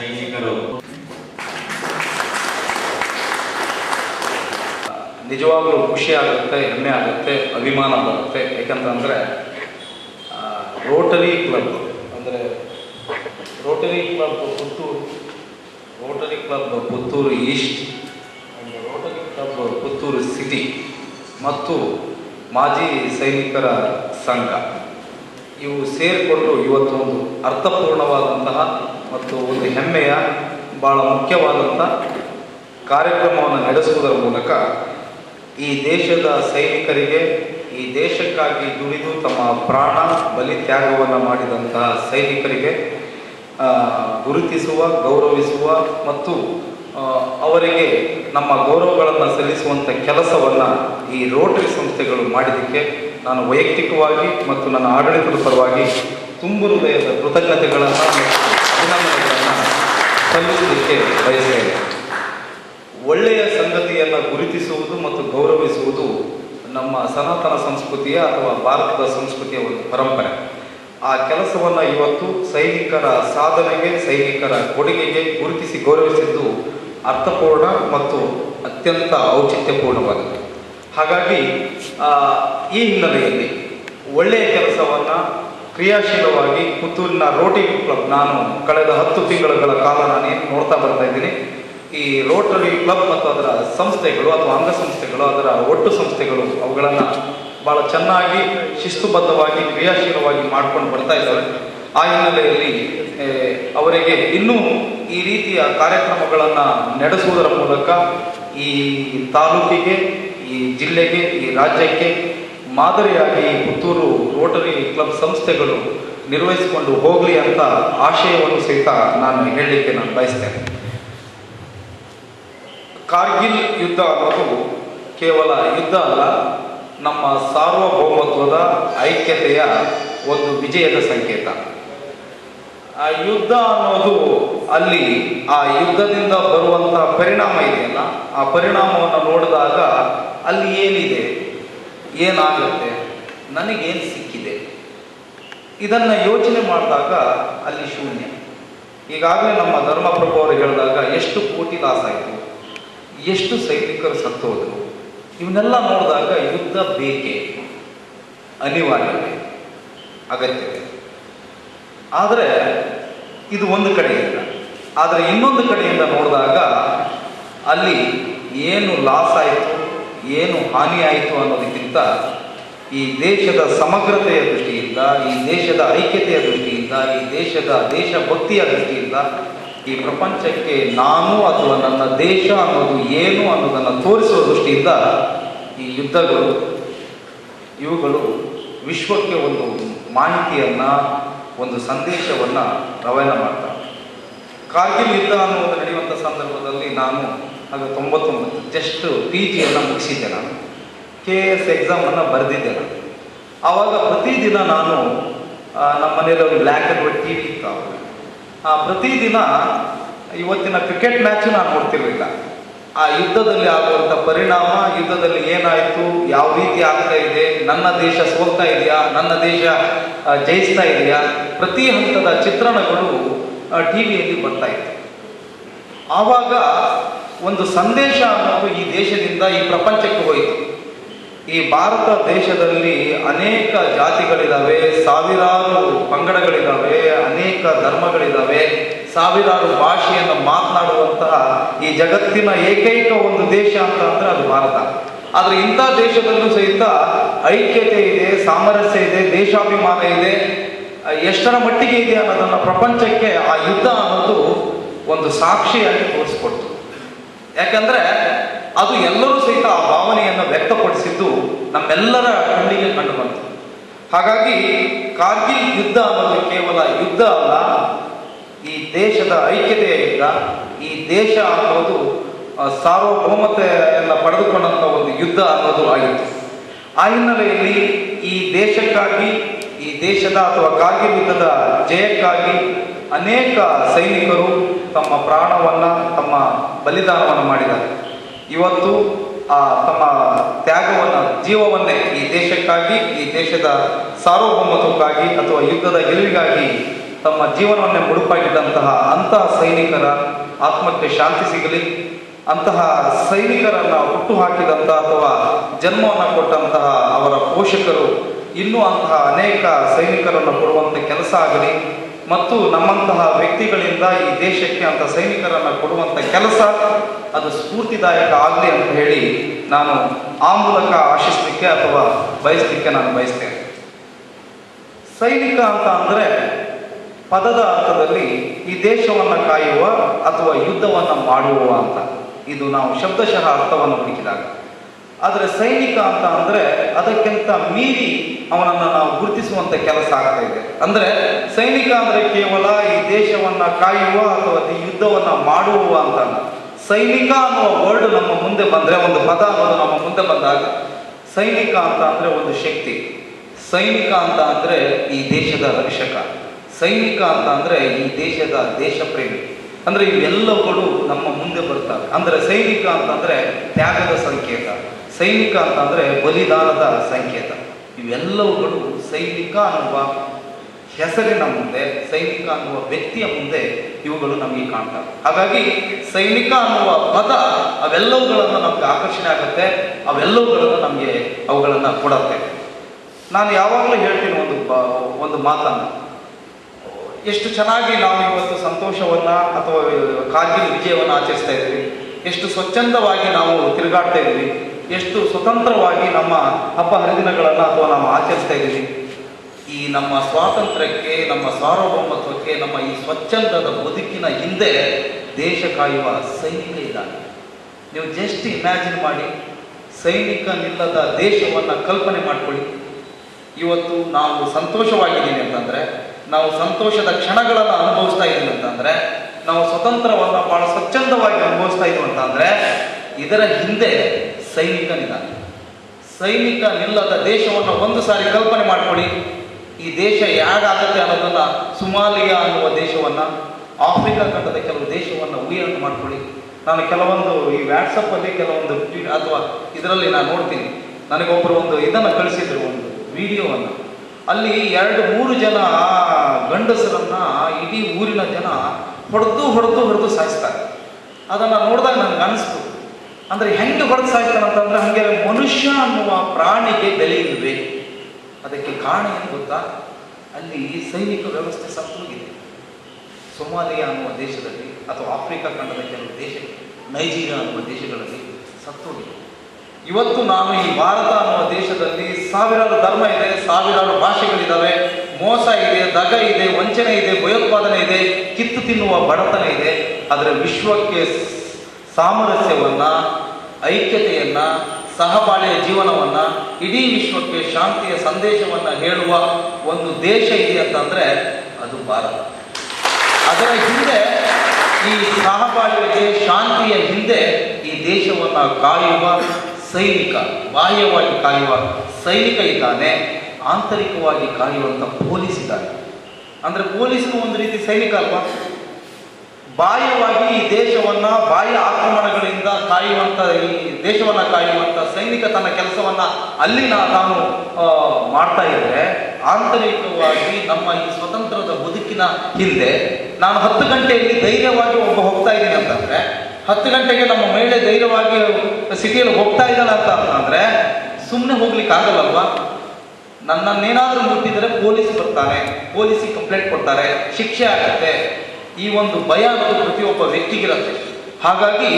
ಸೈನಿಕರು. ನಿಜವಾಗ್ಲೂ ಖುಷಿ ಆಗುತ್ತೆ, ಹೆಮ್ಮೆ ಆಗುತ್ತೆ, ಅಭಿಮಾನ ಬರುತ್ತೆ. ಯಾಕಂತಂದರೆ ರೋಟರಿ ಕ್ಲಬ್ ಅಂದರೆ rotary club Puttur rotary club Puttur east rotary club Puttur city ಮತ್ತು ಮಾಜಿ ಸೈನಿಕರ ಸಂಘ. ಇವು ಸೇರಿಕೊಂಡು ಇವತ್ತು ಒಂದು ಅರ್ಥಪೂರ್ಣವಾದಂತಹ ಮತ್ತು ಒಂದು ಹೆಮ್ಮೆಯ ಭಾಳ ಮುಖ್ಯವಾದಂಥ ಕಾರ್ಯಕ್ರಮವನ್ನು ನಡೆಸುವುದರ ಮೂಲಕ ಈ ದೇಶದ ಸೈನಿಕರಿಗೆ, ಈ ದೇಶಕ್ಕಾಗಿ ದುಡಿದು ತಮ್ಮ ಪ್ರಾಣ ಬಲಿತ್ಯಾಗವನ್ನು ಮಾಡಿದಂತಹ ಸೈನಿಕರಿಗೆ ಗುರುತಿಸುವ, ಗೌರವಿಸುವ ಮತ್ತು ಅವರಿಗೆ ನಮ್ಮ ಗೌರವಗಳನ್ನು ಸಲ್ಲಿಸುವಂಥ ಕೆಲಸವನ್ನು ಈ ರೋಟರಿ ಸಂಸ್ಥೆಗಳು ಮಾಡಿದ್ದಕ್ಕೆ ನಾನು ವೈಯಕ್ತಿಕವಾಗಿ ಮತ್ತು ನನ್ನ ಆಡಳಿತದ ಪರವಾಗಿ ತುಂಬು ಹೃದಯದ ಕೃತಜ್ಞತೆಗಳನ್ನು ಸಲ್ಲಿಸಲಿಕ್ಕೆ ಬಯಸ್ತೇನೆ. ಒಳ್ಳೆಯ ಸಂಗತಿಯನ್ನು ಗುರುತಿಸುವುದು ಮತ್ತು ಗೌರವಿಸುವುದು ನಮ್ಮ ಸನಾತನ ಸಂಸ್ಕೃತಿಯ ಅಥವಾ ಭಾರತದ ಸಂಸ್ಕೃತಿಯ ಒಂದು ಪರಂಪರೆ. ಆ ಕೆಲಸವನ್ನು ಇವತ್ತು ಸೈನಿಕರ ಸಾಧನೆಗೆ, ಸೈನಿಕರ ಕೊಡುಗೆಗೆ ಗುರುತಿಸಿ ಗೌರವಿಸಿದ್ದು ಅರ್ಥಪೂರ್ಣ ಮತ್ತು ಅತ್ಯಂತ ಔಚಿತ್ಯಪೂರ್ಣವಾಗಿದೆ. ಹಾಗಾಗಿ ಈ ಹಿನ್ನೆಲೆಯಲ್ಲಿ ಒಳ್ಳೆಯ ಕೆಲಸವನ್ನು ಕ್ರಿಯಾಶೀಲವಾಗಿ ಪುತ್ತೂರಿನ ರೋಟರಿ ಕ್ಲಬ್ ನಾನು ಕಳೆದ ಹತ್ತು ತಿಂಗಳುಗಳ ಕಾಲ ನಾನೇನು ನೋಡ್ತಾ ಬರ್ತಾ ಇದ್ದೀನಿ. ಈ ರೋಟರಿ ಕ್ಲಬ್ ಮತ್ತು ಅದರ ಸಂಸ್ಥೆಗಳು ಅಥವಾ ಅಂಗಸಂಸ್ಥೆಗಳು, ಅದರ ಒಟ್ಟು ಸಂಸ್ಥೆಗಳು ಅವುಗಳನ್ನು ಭಾಳ ಚೆನ್ನಾಗಿ ಶಿಸ್ತುಬದ್ಧವಾಗಿ, ಕ್ರಿಯಾಶೀಲವಾಗಿ ಮಾಡ್ಕೊಂಡು ಬರ್ತಾ ಇದ್ದಾವೆ. ಆ ಹಿನ್ನೆಲೆಯಲ್ಲಿ ಅವರಿಗೆ ಇನ್ನೂ ಈ ರೀತಿಯ ಕಾರ್ಯಕ್ರಮಗಳನ್ನು ನಡೆಸುವುದರ ಮೂಲಕ ಈ ತಾಲೂಕಿಗೆ, ಈ ಜಿಲ್ಲೆಗೆ, ಈ ರಾಜ್ಯಕ್ಕೆ ಮಾದರಿಯಾಗಿ ಪುತ್ತೂರು ರೋಟರಿ ಕ್ಲಬ್ ಸಂಸ್ಥೆಗಳು ನಿರ್ವಹಿಸಿಕೊಂಡು ಹೋಗಲಿ ಅಂತ ಆಶಯವನ್ನು ಸಹಿತ ನಾನು ಹೇಳಲಿಕ್ಕೆ ನಾನು ಬಯಸ್ತೇನೆ. ಕಾರ್ಗಿಲ್ ಯುದ್ಧ ಅನ್ನೋದು ಕೇವಲ ಯುದ್ಧ ಅಲ್ಲ, ನಮ್ಮ ಸಾರ್ವಭೌಮತ್ವದ ಐಕ್ಯತೆಯ ಒಂದು ವಿಜಯದ ಸಂಕೇತ. ಆ ಯುದ್ಧ ಅನ್ನೋದು ಅಲ್ಲಿ ಆ ಯುದ್ಧದಿಂದ ಬರುವಂಥ ಪರಿಣಾಮ ಇದೆಯಲ್ಲ, ಆ ಪರಿಣಾಮವನ್ನು ನೋಡಿದಾಗ ಅಲ್ಲಿ ಏನಿದೆ? ಏನಾಗುತ್ತೆ? ನನಗೇನು ಸಿಕ್ಕಿದೆ? ಇದನ್ನು ಯೋಚನೆ ಮಾಡಿದಾಗ ಅಲ್ಲಿ ಶೂನ್ಯ. ಈಗಾಗಲೇ ನಮ್ಮ ಧರ್ಮಪ್ರಭು ಅವರು ಹೇಳಿದಾಗ ಎಷ್ಟು ಕೋಟಿ ಲಾಸ್ ಆಯಿತು, ಎಷ್ಟು ಸೈನಿಕರು ಸತ್ತೋದ್ರು ಇವನ್ನೆಲ್ಲ ನೋಡಿದಾಗ ಯುದ್ಧ ಬೇಕೇ? ಅನಿವಾರ್ಯತೆ, ಅಗತ್ಯತೆ. ಆದರೆ ಇದು ಒಂದು ಕಡೆಯಿಂದ. ಆದರೆ ಇನ್ನೊಂದು ಕಡೆಯಿಂದ ನೋಡಿದಾಗ ಅಲ್ಲಿ ಏನು ಲಾಸ್ ಆಯಿತು? ಏನು ಹಾನಿಯಾಯಿತು ಅನ್ನೋದಕ್ಕಿಂತ ಈ ದೇಶದ ಸಮಗ್ರತೆಯ ದೃಷ್ಟಿಯಿಂದ, ಈ ದೇಶದ ಐಕ್ಯತೆಯ ದೃಷ್ಟಿಯಿಂದ, ಈ ದೇಶದ ದೇಶಭಕ್ತಿಯ ದೃಷ್ಟಿಯಿಂದ ಈ ಪ್ರಪಂಚಕ್ಕೆ ನಾನು ಅಥವಾ ನನ್ನ ದೇಶ ಅನ್ನೋದು ಏನು ಅನ್ನೋದನ್ನು ತೋರಿಸುವ ದೃಷ್ಟಿಯಿಂದ ಈ ಯುದ್ಧಗಳು, ಇವುಗಳು ವಿಶ್ವಕ್ಕೆ ಒಂದು ಮಾಹಿತಿಯನ್ನು, ಒಂದು ಸಂದೇಶವನ್ನು ರವಾನೆ ಮಾಡ್ತಾರೆ ಕಾರ್ಗಿಲ್ ಯುದ್ಧ ಅನ್ನುವುದು ನಡೆಯುವಂಥ ಸಂದರ್ಭದಲ್ಲಿ ನಾನು ಆಗ ತೊಂಬತ್ತೊಂಬತ್ತು. ಜಸ್ಟ್ ಪಿ ಜಿಯನ್ನು ಮುಗಿಸಿದ್ದೆ ನಾನು. ಕೆ ಎಸ್ ಎಕ್ಸಾಮನ್ನು ಬರೆದಿದ್ದೆ ನಾನು. ಆವಾಗ ಪ್ರತಿದಿನ ನಾನು ನಮ್ಮ ಮನೆಯಲ್ಲಿ ಒಂದು black and white T V ಇತ್ತು. ಆ, ಪ್ರತಿದಿನ ಇವತ್ತಿನ ಕ್ರಿಕೆಟ್ ಮ್ಯಾಚು ನಾನು ನೋಡ್ತಿರ್ಲಿಲ್ಲ. ಆ ಯುದ್ಧದಲ್ಲಿ ಆಗುವಂಥ ಪರಿಣಾಮ ಯುದ್ಧದಲ್ಲಿ ಏನಾಯಿತು ಯಾವ ರೀತಿ ಆಗ್ತಾ ಇದೆ ನನ್ನ ದೇಶ ಸೋಲ್ತಾ ಇದೆಯಾ ನನ್ನ ದೇಶ ಜಯಿಸ್ತಾ ಇದೆಯಾ ಪ್ರತಿ ಹಂತದ ಚಿತ್ರಣಗಳು ಟಿ ವಿಯಲ್ಲಿ ಬರ್ತಾ ಇತ್ತು. ಆವಾಗ ಒಂದು ಸಂದೇಶ ಅನ್ನೋದು ಈ ದೇಶದಿಂದ, ಈ ಪ್ರಪಂಚಕ್ಕೆ ಹೋಯಿತು. ಈ ಭಾರತ ದೇಶದಲ್ಲಿ ಅನೇಕ ಜಾತಿಗಳಿದ್ದಾವೆ ಸಾವಿರಾರು ಪಂಗಡಗಳಿದ್ದಾವೆ ಅನೇಕ ಧರ್ಮಗಳಿದ್ದಾವೆ ಸಾವಿರಾರು ಭಾಷೆಯನ್ನು ಮಾತನಾಡುವಂತಹ ಈ ಜಗತ್ತಿನ ಏಕೈಕ ಒಂದು ದೇಶ ಅಂತ ಅಂದ್ರೆ ಅದು ಭಾರತ. ಆದರೆ ಇಂಥ ದೇಶದಲ್ಲೂ ಸಹಿತ ಐಕ್ಯತೆ ಇದೆ, ಸಾಮರಸ್ಯ ಇದೆ, ದೇಶಾಭಿಮಾನ ಇದೆ. ಎಷ್ಟರ ಮಟ್ಟಿಗೆ ಇದೆ ಅನ್ನೋದನ್ನು ಪ್ರಪಂಚಕ್ಕೆ ಆ ಯುದ್ಧ ಅನ್ನೋದು ಒಂದು ಸಾಕ್ಷಿಯಾಗಿ ತೋರಿಸ್ಕೊಡ್ತು. ಯಾಕಂದ್ರೆ ಅದು ಎಲ್ಲರೂ ಸಹಿತ ಆ ಭಾವನೆಯನ್ನು ವ್ಯಕ್ತಪಡಿಸಿದ್ದು ನಮ್ಮೆಲ್ಲರ ಕಣ್ಣಿಗೆ ಕಂಡು ಬಂತು. ಹಾಗಾಗಿ ಕಾರ್ಗಿಲ್ ಯುದ್ಧ ಅನ್ನೋದು ಕೇವಲ ಯುದ್ಧ ಅಲ್ಲ, ಈ ದೇಶದ ಐಕ್ಯತೆಯ ಯುದ್ಧ, ಈ ದೇಶ ಅನ್ನೋದು ಸಾರ್ವಭೌಮತೆಯನ್ನು ಪಡೆದುಕೊಂಡಂಥ ಒಂದು ಯುದ್ಧ ಅನ್ನೋದು ಆಗಿತ್ತು. ಆ ಹಿನ್ನೆಲೆಯಲ್ಲಿ ಈ ದೇಶಕ್ಕಾಗಿ, ಈ ದೇಶದ ಅಥವಾ ಕಾರ್ಗಿಲ್ ಯುದ್ಧದ ಜಯಕ್ಕಾಗಿ ಅನೇಕ ಸೈನಿಕರು ತಮ್ಮ ಪ್ರಾಣವನ್ನು, ತಮ್ಮ ಬಲಿದಾನವನ್ನು ಮಾಡಿದ್ದಾರೆ. ಇವತ್ತು, ಆ, ತಮ್ಮ ತ್ಯಾಗವನ್ನು, ಜೀವವನ್ನೇ ಈ ದೇಶಕ್ಕಾಗಿ, ಈ ದೇಶದ ಸಾರ್ವಭೌಮತ್ವಕ್ಕಾಗಿ ಅಥವಾ ಯುದ್ಧದ ಗೆಲುವಿಗಾಗಿ ತಮ್ಮ ಜೀವನವನ್ನೇ ಮುಡುಪಾಗಿದ್ದಂತಹ ಅಂತಹ ಸೈನಿಕರ ಆತ್ಮಕ್ಕೆ ಶಾಂತಿ ಸಿಗಲಿ, ಅಂತಹ ಸೈನಿಕರನ್ನು ಹುಟ್ಟು ಹಾಕಿದಂತಹ ಅಥವಾ ಜನ್ಮವನ್ನು ಕೊಟ್ಟಂತಹ ಅವರ ಪೋಷಕರು ಇನ್ನೂ ಅಂತಹ ಅನೇಕ ಸೈನಿಕರನ್ನು ಕೊಡುವಂಥ ಕೆಲಸ ಆಗಲಿ. ಮತ್ತು ನಮ್ಮಂತಹ ವ್ಯಕ್ತಿಗಳಿಂದ ಈ ದೇಶಕ್ಕೆ ಅಂತ ಸೈನಿಕರನ್ನು ಕೊಡುವಂಥ ಕೆಲಸ ಅದು ಸ್ಫೂರ್ತಿದಾಯಕ ಆಗಲಿ ಅಂತ ಹೇಳಿ ನಾನು ಆ ಮೂಲಕ ಆಶಿಸಲಿಕ್ಕೆ ಅಥವಾ ಬಯಸಲಿಕ್ಕೆ ನಾನು ಬಯಸ್ತೇನೆ. ಸೈನಿಕ ಅಂತ ಅಂದರೆ ಪದದ ಅರ್ಥದಲ್ಲಿ ಈ ದೇಶವನ್ನು ಕಾಯುವ ಅಥವಾ ಯುದ್ಧವನ್ನು ಮಾಡುವ ಅಂತ. ಇದು ನಾವು ಶಬ್ದಶಃ ಅರ್ಥವನ್ನು ಹುಡುಕಿದಾಗ. ಆದರೆ ಸೈನಿಕ ಅಂತ ಅಂದರೆ ಅದಕ್ಕಿಂತ ಮೀರಿ ಅವನನ್ನು ನಾವು ಗುರುತಿಸುವಂಥ ಕೆಲಸ ಆಗ್ತಾ ಇದೆ. ಅಂದರೆ ಸೈನಿಕ ಅಂದರೆ ಕೇವಲ ಈ ದೇಶವನ್ನು ಕಾಯುವ ಅಥವಾ ಈ ಯುದ್ಧವನ್ನು ಮಾಡುವ ಅಂತ ಸೈನಿಕ ಅನ್ನುವ ವರ್ಡ್ ನಮ್ಮ ಮುಂದೆ ಬಂದರೆ, ಒಂದು ಪದ ಅನ್ನೋದು ನಮ್ಮ ಮುಂದೆ ಬಂದಾಗ ಸೈನಿಕ ಅಂತ ಅಂದರೆ ಒಂದು ಶಕ್ತಿ. ಸೈನಿಕ ಅಂತ ಅಂದರೆ ಈ ದೇಶದ ರಕ್ಷಕ. ಸೈನಿಕ ಅಂತ ಅಂದರೆ ಈ ದೇಶದ ದೇಶ ಪ್ರೇಮಿ ಅಂದರೆ ಇವೆಲ್ಲವುಗಳು ನಮ್ಮ ಮುಂದೆ ಬರ್ತವೆ ಅಂದರೆ ಸೈನಿಕ ಅಂತಂದರೆ ತ್ಯಾಗದ ಸಂಕೇತ. ಸೈನಿಕ ಅಂತಂದರೆ ಬಲಿದಾನದ ಸಂಕೇತ. ಇವೆಲ್ಲವುಗಳು ಸೈನಿಕ ಅನ್ನುವ ಹೆಸರಿನ ಮುಂದೆ, ಸೈನಿಕ ಅನ್ನುವ ವ್ಯಕ್ತಿಯ ಮುಂದೆ ಇವುಗಳು ನಮಗೆ ಕಾಣ್ತವೆ. ಹಾಗಾಗಿ ಸೈನಿಕ ಅನ್ನುವ ಪದ ಅವೆಲ್ಲವುಗಳನ್ನು ನಮಗೆ ಆಕರ್ಷಣೆ ಆಗುತ್ತೆ, ಅವೆಲ್ಲವುಗಳನ್ನು ನಮಗೆ ಅವುಗಳನ್ನು ಕೊಡುತ್ತೆ. ನಾನು ಯಾವಾಗಲೂ ಹೇಳ್ತೀನಿ ಒಂದು ಒಂದು ಮಾತನ್ನು. ಎಷ್ಟು ಚೆನ್ನಾಗಿ ನಾವು ಇವತ್ತು ಸಂತೋಷವನ್ನು ಅಥವಾ ಕಾರ್ಗಿಲ್ ವಿಜಯವನ್ನು ಆಚರಿಸ್ತಾ ಇದ್ದೀವಿ ಎಷ್ಟು ಸ್ವಚ್ಛಂದವಾಗಿ ನಾವು ತಿರುಗಾಡ್ತಾ ಇದ್ದೀವಿ ಎಷ್ಟು ಸ್ವತಂತ್ರವಾಗಿ ನಮ್ಮ ಹಬ್ಬ ಹರಿದಿನಗಳನ್ನು ಅಥವಾ ನಾವು ಆಚರಿಸ್ತಾ ಇದ್ದೀವಿ. ಈ ನಮ್ಮ ಸ್ವಾತಂತ್ರ್ಯಕ್ಕೆ, ನಮ್ಮ ಸಾರ್ವಭೌಮತ್ವಕ್ಕೆ, ನಮ್ಮ ಈ ಸ್ವಚ್ಛಂದದ ಬದುಕಿನ ಹಿಂದೆ ದೇಶ ಕಾಯುವ ಸೈನಿಕ ಇದ್ದಾನೆ. ನೀವು ಜಸ್ಟ್ ಇಮ್ಯಾಜಿನ್ ಮಾಡಿ ಸೈನಿಕನಿಲ್ಲದ ದೇಶವನ್ನು ಕಲ್ಪನೆ ಮಾಡಿಕೊಳ್ಳಿ. ಇವತ್ತು ನಾವು ಸಂತೋಷವಾಗಿದ್ದೀನಿ ಅಂತಂದರೆ, ನಾವು ಸಂತೋಷದ ಕ್ಷಣಗಳನ್ನು ಅನುಭವಿಸ್ತಾ ಇದ್ದೀವಿ ಅಂತಂದರೆ, ನಾವು ಸ್ವತಂತ್ರವನ್ನು ಬಹಳ ಸ್ವಚ್ಛಂದವಾಗಿ ಅನುಭವಿಸ್ತಾ ಇದ್ದೀವಿ ಅಂತಂದರೆ, ಇದರ ಹಿಂದೆ ಸೈನಿಕನಿದ್ದಾನೆ ಸೈನಿಕ ನಿಲ್ಲದ ದೇಶವನ್ನು ಒಂದು ಸಾರಿ ಕಲ್ಪನೆ ಮಾಡಿಕೊಳ್ಳಿ. ಈ ದೇಶ ಯಾಗಾಗತ್ತೆ ಅನ್ನೋದನ್ನ ಸುಮಾಲಿಯಾ ಅನ್ನುವ ದೇಶವನ್ನ, ಆಫ್ರಿಕಾ ಖಂಡದ ಕೆಲವು ದೇಶವನ್ನು ಊಹೆಯನ್ನು ಮಾಡಿಕೊಳ್ಳಿ. ನಾನು ಕೆಲವೊಂದು ಈ ವ್ಯಾಟ್ಸಪ್ಪಲ್ಲಿ ಕೆಲವೊಂದು ಅಥವಾ ಇದರಲ್ಲಿ ನಾನು ನೋಡ್ತೀನಿ. ನನಗೊಬ್ಬರು ಒಂದು ಇದನ್ನು ಕಳಿಸಿದ್ರು, ಒಂದು ವಿಡಿಯೋವನ್ನು. ಅಲ್ಲಿ ಎರಡು, ಮೂರು ಜನ ಗಂಡಸರನ್ನ ಇಡೀ ಊರಿನ ಜನ ಹೊಡೆದು ಹೊಡೆದು ಹೊಡೆದು ಸಾಯಿಸ್ತಾರೆ. ಅದನ್ನು ನೋಡಿದಾಗ ನನಗೆ ಅನಿಸ್ತು ಅಂದ್ರೆ ಹೆಂಗೆ ಹೊಡೆದು ಸಾಯ್ತಾನೆ ಅಂತಂದ್ರೆ ಹಂಗೆ ಮನುಷ್ಯ ಅನ್ನುವ ಪ್ರಾಣಿಗೆ ಬೆಲೆ ಇಲ್ವೇ ಅದಕ್ಕೆ ಕಾರಣ ಏನು ಗೊತ್ತಾ? ಅಲ್ಲಿ ಸೈನಿಕ ವ್ಯವಸ್ಥೆ ಸತ್ತೋಗಿದೆ ಸೋಮಾಲಿಯಾ ಅನ್ನುವ ದೇಶದಲ್ಲಿ ಅಥವಾ ಆಫ್ರಿಕಾ ಖಂಡದ ಕೆಲವು ದೇಶ ನೈಜೀರಿಯಾ ಅನ್ನುವ ದೇಶಗಳಲ್ಲಿ ಸತ್ತೋಗಿದೆ. ಇವತ್ತು ನಾನು ಈ ಭಾರತ ಅನ್ನುವ ದೇಶದಲ್ಲಿ ಸಾವಿರಾರು ಧರ್ಮ ಇದೆ, ಸಾವಿರಾರು ಭಾಷೆಗಳಿದ್ದಾವೆ ಮೋಸ ಇದೆ, ದಗ ಇದೆ, ವಂಚನೆ ಇದೆ, ಭಯೋತ್ಪಾದನೆ ಇದೆ, ಕಿತ್ತು ತಿನ್ನುವ ಬಡತನ ಇದೆ. ಆದರೆ ವಿಶ್ವಕ್ಕೆ ಸಾಮರಸ್ಯವನ್ನ, ಐಕ್ಯತೆಯನ್ನು, ಸಹಬಾಳ್ವೆಯ ಜೀವನವನ್ನು, ಇಡೀ ವಿಶ್ವಕ್ಕೆ ಶಾಂತಿಯ ಸಂದೇಶವನ್ನು ಹೇಳುವ ಒಂದು ದೇಶ ಇದೆ ಅಂತಂದರೆ ಅದು ಭಾರತ. ಅದರ ಹಿಂದೆ ಈ ಸಹಬಾಳ್ವೆಗೆ ಶಾಂತಿಯ ಹಿಂದೆ ಈ ದೇಶವನ್ನು ಕಾಯುವ ಸೈನಿಕ, ಬಾಹ್ಯವಾಗಿ ಕಾಯುವ ಸೈನಿಕ ಇದ್ದಾನೆ, ಆಂತರಿಕವಾಗಿ ಕಾಯುವಂಥ ಪೊಲೀಸ್ ಇದ್ದಾನೆ. ಅಂದರೆ ಪೊಲೀಸನು ಒಂದು ರೀತಿ ಸೈನಿಕ ಅಲ್ವಾ? ಬಾಹ್ಯವಾಗಿ ಈ ದೇಶವನ್ನ ಬಾಹ್ಯ ಆಕ್ರಮಣಗಳಿಂದ ಕಾಯುವಂತ ಈ ದೇಶವನ್ನ ಕಾಯುವಂತ ಸೈನಿಕ ತನ್ನ ಕೆಲಸವನ್ನ ಅಲ್ಲಿ ತಾನು ಮಾಡ್ತಾ ಇದ್ರೆ ಆಂತರಿಕವಾಗಿ ನಮ್ಮ ಈ ಸ್ವತಂತ್ರದ ಬದುಕಿನ ಹಿಂದೆ ನಾನು ಹತ್ತು ಗಂಟೆಯಲ್ಲಿ ಧೈರ್ಯವಾಗಿ ಒಬ್ಬ ಹೋಗ್ತಾ ಇದ್ದೀನಿ ಅಂತಂದ್ರೆ, ಹತ್ತು ಗಂಟೆಗೆ ನಮ್ಮ ಮಹಿಳೆ ಧೈರ್ಯವಾಗಿ ಸಿಟಿಯಲ್ಲಿ ಹೋಗ್ತಾ ಇದ್ದಾನೆ ಅಂತ ಅಂತಂದ್ರೆ ಸುಮ್ಮನೆ ಹೋಗ್ಲಿಕ್ಕೆ ಆಗಲ್ಲಲ್ವಾ? ನನ್ನನ್ನೇನಾದ್ರೂ ಮುಟ್ಟಿದ್ರೆ ಪೊಲೀಸ್ ಬರ್ತಾರೆ, ಪೊಲೀಸಿಗೆ ಕಂಪ್ಲೇಂಟ್ ಕೊಡ್ತಾರೆ, ಶಿಕ್ಷೆ ಆಗತ್ತೆ ಈ ಒಂದು ಭಯ ಅನ್ನೋದು ಪ್ರತಿಯೊಬ್ಬ ವ್ಯಕ್ತಿಗಿರುತ್ತೆ. ಹಾಗಾಗಿ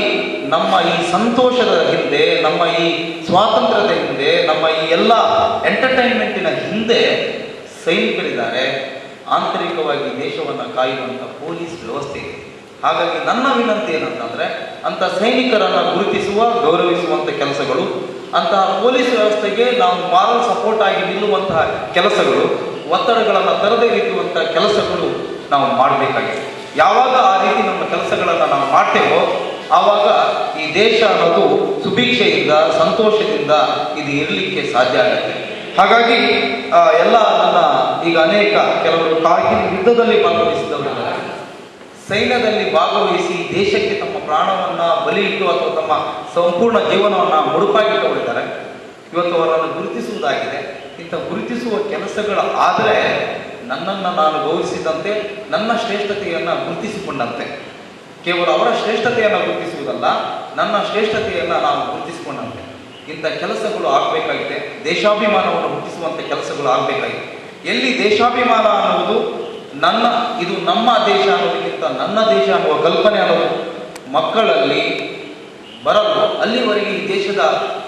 ನಮ್ಮ ಈ ಸಂತೋಷದ ಹಿಂದೆ, ನಮ್ಮ ಈ ಸ್ವಾತಂತ್ರ್ಯದ ಹಿಂದೆ, ನಮ್ಮ ಈ ಎಲ್ಲ ಎಂಟರ್ಟೈನ್ಮೆಂಟಿನ ಹಿಂದೆ ಸೈನಿಕರಿದ್ದಾರೆ ಆಂತರಿಕವಾಗಿ ದೇಶವನ್ನು ಕಾಯುವಂಥ ಪೊಲೀಸ್ ವ್ಯವಸ್ಥೆ ಇದೆ. ಹಾಗಾಗಿ ನನ್ನ ವಿನಂತಿ ಏನಂತಂದರೆ, ಅಂಥ ಸೈನಿಕರನ್ನು ಗುರುತಿಸುವ ಗೌರವಿಸುವಂಥ ಕೆಲಸಗಳು ಅಂತಹ ಪೊಲೀಸ್ ವ್ಯವಸ್ಥೆಗೆ ನಾವು ಮಾರಲ್ ಸಪೋರ್ಟ್ ಆಗಿ ನಿಲ್ಲುವಂತಹ ಕೆಲಸಗಳು, ಒತ್ತಡಗಳನ್ನು ತರದೇ ಇರುವಂಥ ಕೆಲಸಗಳು ನಾವು ಮಾಡಬೇಕಾಗಿದೆ. ಯಾವಾಗ ಆ ರೀತಿ ನಮ್ಮ ಕೆಲಸಗಳನ್ನು ನಾವು ಮಾಡ್ತೇವೋ ಆವಾಗ ಈ ದೇಶ ಅನ್ನೋದು ಸುಭಿಕ್ಷೆಯಿಂದ, ಸಂತೋಷದಿಂದ ಇದು ಇರಲಿಕ್ಕೆ ಸಾಧ್ಯ ಆಗುತ್ತೆ. ಹಾಗಾಗಿ ಎಲ್ಲ ನನ್ನ ಈಗ ಅನೇಕ ಕೆಲವರು ಕಾರ್ಗಿಲ್ ಯುದ್ಧದಲ್ಲಿ ಭಾಗವಹಿಸಿದವರು ಸೈನ್ಯದಲ್ಲಿ ಭಾಗವಹಿಸಿ ದೇಶಕ್ಕೆ ತಮ್ಮ ಪ್ರಾಣವನ್ನು, ಬಲಿ ಇಟ್ಟು ಅಥವಾ ತಮ್ಮ ಸಂಪೂರ್ಣ ಜೀವನವನ್ನು ಮುಡುಪಾಗಿಟ್ಟವರಿದ್ದಾರೆ ಇವತ್ತು ಅವರನ್ನು ಗುರುತಿಸುವುದಾಗಿದೆ. ಇಂಥ ಗುರುತಿಸುವ ಕೆಲಸಗಳು ಆದರೆ ನನ್ನನ್ನು ನಾನು ಗೌರವಿಸಿದಂತೆ, ನನ್ನ ಶ್ರೇಷ್ಠತೆಯನ್ನು ಗುರುತಿಸಿಕೊಂಡಂತೆ. ಕೇವಲ ಅವರ ಶ್ರೇಷ್ಠತೆಯನ್ನು ಗುರುತಿಸುವುದಲ್ಲ, ನನ್ನ ಶ್ರೇಷ್ಠತೆಯನ್ನು ನಾವು ಗುರುತಿಸಿಕೊಂಡಂತೆ. ಇಂಥ ಕೆಲಸಗಳು ಆಗಬೇಕಾಗಿದೆ. ದೇಶಾಭಿಮಾನವನ್ನು ಹುಟ್ಟಿಸುವಂಥ ಕೆಲಸಗಳು ಆಗಬೇಕಾಗಿದೆ. ಎಲ್ಲಿ ದೇಶಾಭಿಮಾನ ಅನ್ನುವುದು? ನನ್ನ, ಇದು ನಮ್ಮ ದೇಶ ಅನ್ನೋದಕ್ಕಿಂತ ನನ್ನ ದೇಶ ಅನ್ನುವ ಕಲ್ಪನೆ ಅನ್ನೋದು ಮಕ್ಕಳಲ್ಲಿ ಬರಲು ಅಲ್ಲಿವರೆಗೆ ಈ ದೇಶದ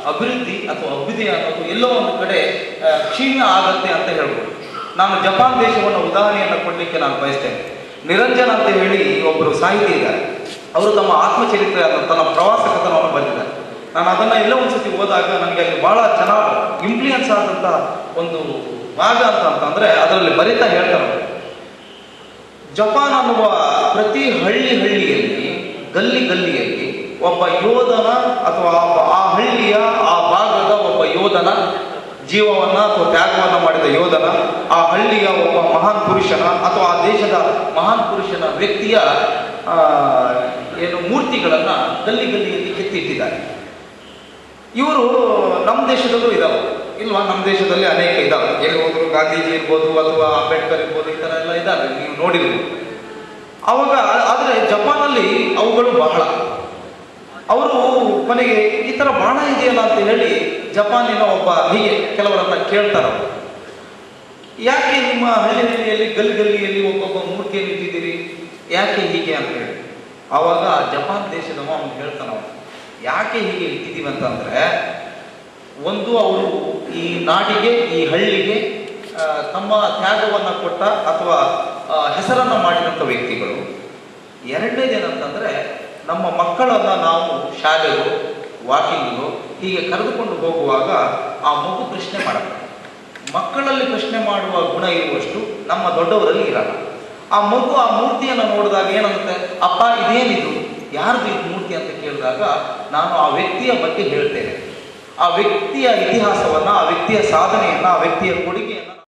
ಅಭಿವೃದ್ಧಿ ಅಥವಾ ಅಭ್ಯುದಯ ಅನ್ನೋದು ಎಲ್ಲೋ ಒಂದು ಕಡೆ ಕ್ಷೀಣ ಆಗತ್ತೆ ಅಂತ ಹೇಳ್ಬೋದು. ನಾನು ಜಪಾನ್ ದೇಶವನ್ನು ಉದಾಹರಣೆಯನ್ನು ಕೊಡಲಿಕ್ಕೆ ನಾನು ಬಯಸ್ತೇನೆ. ನಿರಂಜನ್ ಅಂತ ಹೇಳಿ ಒಬ್ಬರು ಸಾಹಿತಿ ಇದ್ದಾರೆ. ಅವರು ತಮ್ಮ ಆತ್ಮಚರಿತ್ರೆ ತನ್ನ ಪ್ರವಾಸ ಕಥನವನ್ನು ಬರೆದಿದ್ದಾರೆ. ನಾನು ಅದನ್ನು ಎಲ್ಲ ಒಂದ್ಸತಿ ಓದಾಗ ನನಗೆ ಅಲ್ಲಿ ಬಹಳ ಚೆನ್ನಾಗಿ ಇನ್ಫ್ಲೂಯೆನ್ಸ್ ಆದಂಥ ಒಂದು ಭಾಗ ಅಂತ ಅಂತಂದ್ರೆ ಅದರಲ್ಲಿ ಬರಿತಾ ಹೇಳ್ತಾರೆ ಜಪಾನ್ ಅನ್ನುವ ಪ್ರತಿ ಹಳ್ಳಿ ಹಳ್ಳಿಯಲ್ಲಿ, ಗಲ್ಲಿ ಗಲ್ಲಿಯಲ್ಲಿ ಒಬ್ಬ ಯೋಧನ ಅಥವಾ ಆ ಹಳ್ಳಿಯ ಆ ಭಾಗದ ಒಬ್ಬ ಯೋಧನ ಜೀವವನ್ನ ಅಥವಾ ತ್ಯಾಗವನ್ನ ಮಾಡಿದ ಯೋಧನ, ಆ ಹಳ್ಳಿಯ ಒಬ್ಬ ಮಹಾನ್ ಪುರುಷನ ಅಥವಾ ಆ ದೇಶದ ಮಹಾನ್ ಪುರುಷನ ವ್ಯಕ್ತಿಯ ಏನು ಮೂರ್ತಿಗಳನ್ನ ಗಲ್ಲಿ ಗಲ್ಲಿಯಲ್ಲಿ ಕೆತ್ತಿಟ್ಟಿದ್ದಾರೆ. ಇವರು ನಮ್ಮ ದೇಶದಲ್ಲೂ ಇದಾವೆ. ಇಲ್ವಾ? ನಮ್ಮ ದೇಶದಲ್ಲಿ ಅನೇಕ ಇದಾವೆ. ಎಲ್ಲಿ ಹೋದ್ರು ಗಾಂಧೀಜಿ ಇರ್ಬೋದು ಅಥವಾ ಅಂಬೇಡ್ಕರ್ ಇರ್ಬೋದು, ಈ ಥರ ಎಲ್ಲ ಇದ್ದಾವೆ ನೀವು ನೋಡಿರ್ಬೋದು. ಅವಾಗ, ಆದರೆ ಜಪಾನಲ್ಲಿ ಅವುಗಳು ಬಹಳ. ಅವರು ಕೊನೆಗೆ ಈ ಥರ ಬಾಣ ಇದೆಯಲ್ಲ ಅಂತ ಹೇಳಿ ಜಪಾನಿನ ಒಬ್ಬ ಹೀಗೆ ಕೆಲವರನ್ನ ಕೇಳ್ತಾರೆ ಯಾಕೆ ನಿಮ್ಮ ಹಳ್ಳಿ ಹಳ್ಳಿಯಲ್ಲಿ ಗಲ್ಲಿ ಗಲ್ಲಿಯಲ್ಲಿ ಒಬ್ಬೊಬ್ಬ ಮೂರ್ತಿಯನ್ನು ಇಟ್ಟಿದ್ದೀರಿ ಯಾಕೆ ಹೀಗೆ ಅಂತ ಹೇಳಿ. ಆವಾಗ ಜಪಾನ್ ದೇಶದವ ಅವನು ಹೇಳ್ತಾನ ಯಾಕೆ ಹೀಗೆ ಇಟ್ಟಿದ್ದೀವಿ ಅಂತಂದ್ರೆ, ಒಂದು ಅವರು ಈ ನಾಡಿಗೆ, ಈ ಹಳ್ಳಿಗೆ ತಮ್ಮ ತ್ಯಾಗವನ್ನು ಕೊಟ್ಟ ಅಥವಾ ಹೆಸರನ್ನು ಮಾಡಿದಂಥ ವ್ಯಕ್ತಿಗಳು. ಎರಡನೇದೇನಂತಂದ್ರೆ ನಮ್ಮ ಮಕ್ಕಳನ್ನು ನಾವು ಶಾಲೆಗೂ ವಾಕಿಂಗಿಗೂ ಹೀಗೆ ಕರೆದುಕೊಂಡು ಹೋಗುವಾಗ ಆ ಮಗು ಪ್ರಶ್ನೆ ಮಾಡಬೇಕು. ಮಕ್ಕಳಲ್ಲಿ ಪ್ರಶ್ನೆ ಮಾಡುವ ಗುಣ ಇರುವಷ್ಟು ನಮ್ಮ ದೊಡ್ಡವರಲ್ಲಿ ಇರಲ್ಲ. ಆ ಮಗು ಆ ಮೂರ್ತಿಯನ್ನು ನೋಡಿದಾಗ ಏನಂತೆ? ಅಪ್ಪ, ಇದೇನಿದು? ಯಾರ್ದು ಇದು ಮೂರ್ತಿ ಅಂತ ಕೇಳಿದಾಗ ನಾನು ಆ ವ್ಯಕ್ತಿಯ ಬಗ್ಗೆ ಹೇಳ್ತೇನೆ. ಆ ವ್ಯಕ್ತಿಯ ಇತಿಹಾಸವನ್ನು, ಆ ವ್ಯಕ್ತಿಯ ಸಾಧನೆಯನ್ನು, ಆ ವ್ಯಕ್ತಿಯ ಕೊಡುಗೆಯನ್ನ